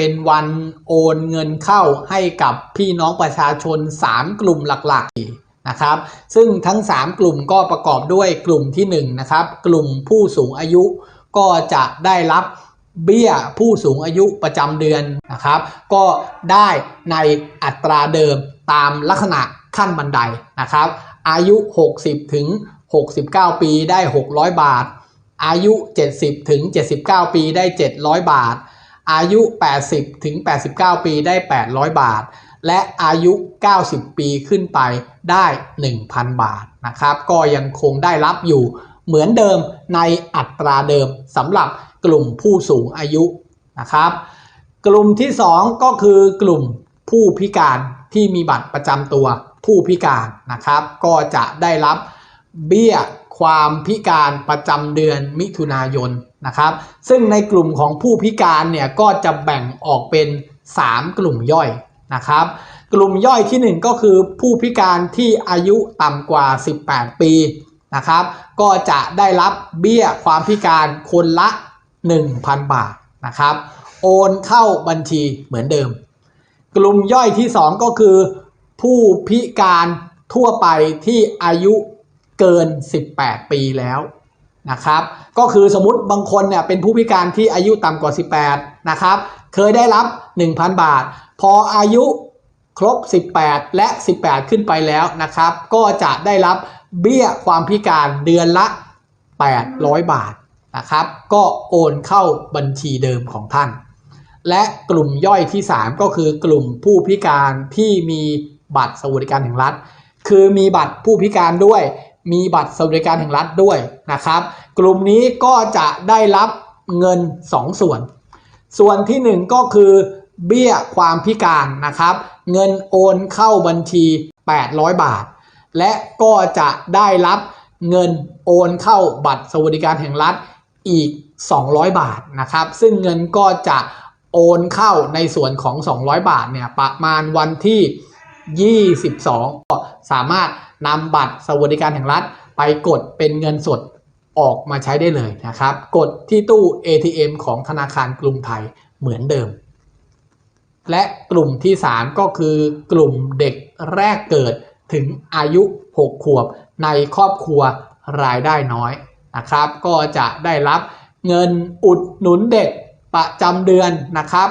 เป็นวันโอนเงินเข้าให้กับพี่น้องประชาชน 3 กลุ่มหลักๆนะครับ ซึ่งทั้ง 3 กลุ่มก็ประกอบด้วยกลุ่มที่1นะครับกลุ่มผู้สูงอายุก็จะได้รับเบี้ยผู้สูงอายุประจำเดือนนะครับ ก็ได้ในอัตราเดิมตามลักษณะขั้นบันไดนะครับ อายุ 60 ถึง 69 ปีได้ 600 บาท อายุ 70 ถึง 79 ปีได้ 700 บาท อายุ 80 ถึง 89 ปีได้ 800 บาท และอายุ 90 ปีขึ้นไปได้ 1,000 บาทนะครับ ก็ยังคงได้รับอยู่เหมือนเดิมในอัตราเดิมสำหรับกลุ่มผู้สูงอายุนะครับ กลุ่มที่ 2 ก็คือกลุ่มผู้พิการที่มีบัตรประจำตัวผู้พิการนะครับ ก็จะได้รับเบี้ยความพิการประจำเดือนมิถุนายน นะครับ ซึ่งในกลุ่มของผู้พิการเนี่ยก็จะแบ่งออกเป็น 3 กลุ่มย่อยนะครับ กลุ่มย่อยทีหนึ่1 ก็คือผู้พิการที่อายุต่ำกว่า 18 ปีนะครับ ก็จะได้รับเบี้ยความพิการคนละ 1,000 บาทนะครับ โอนเข้าบัญชีเหมือนเดิม กลุ่มย่อยที่ 2 ก็คือ ผู้พิการทั่วไปที่อายุเกิน 18 ปีแล้ว นะครับ ก็คือสมมติบางคนเนี่ยเป็นผู้พิการที่อายุต่ำกว่า 18 นะครับ เคยได้รับ 1,000 บาท พออายุครบ 18 และ 18 ขึ้นไปแล้วนะครับ ก็จะได้รับเบี้ยความพิการเดือนละ 800 บาทนะครับ ก็โอนเข้าบัญชีเดิมของท่าน และกลุ่มย่อยที่ 3 ก็คือกลุ่มผู้พิการที่มีบัตรสวัสดิการแห่งรัฐ คือมีบัตรผู้พิการด้วย มีบัตรสวัสดิการแห่งรัฐด้วยนะครับ กลุ่มนี้ก็จะได้รับเงิน 2 ส่วน ส่วนทีหนึ่1 ก็คือเบี้ยความพิการนะครับ เงินโอนเข้าบัญชี 800 บาท และก็จะได้รับเงินโอนเข้าบัตรสวัสดิการแห่งรัฐอีก 200 บาทนะครับ ซึ่งเงินก็จะโอนเข้าในส่วนของ 200 บาทเนี่ยประมาณวันที่ 22 ก็สามารถนำบัตรสวัสดิการแห่งรัฐ ไปกดเป็นเงินสดออกมาใช้ได้เลยนะครับ กดที่ตู้ ATM ของธนาคารกรุงไทยเหมือนเดิม และกลุ่มที่ 3 ก็คือกลุ่มเด็กแรกเกิดถึงอายุ 6 ขวบในครอบครัวรายได้น้อยนะครับ ก็จะได้รับเงินอุดหนุนเด็กประจำเดือนนะครับ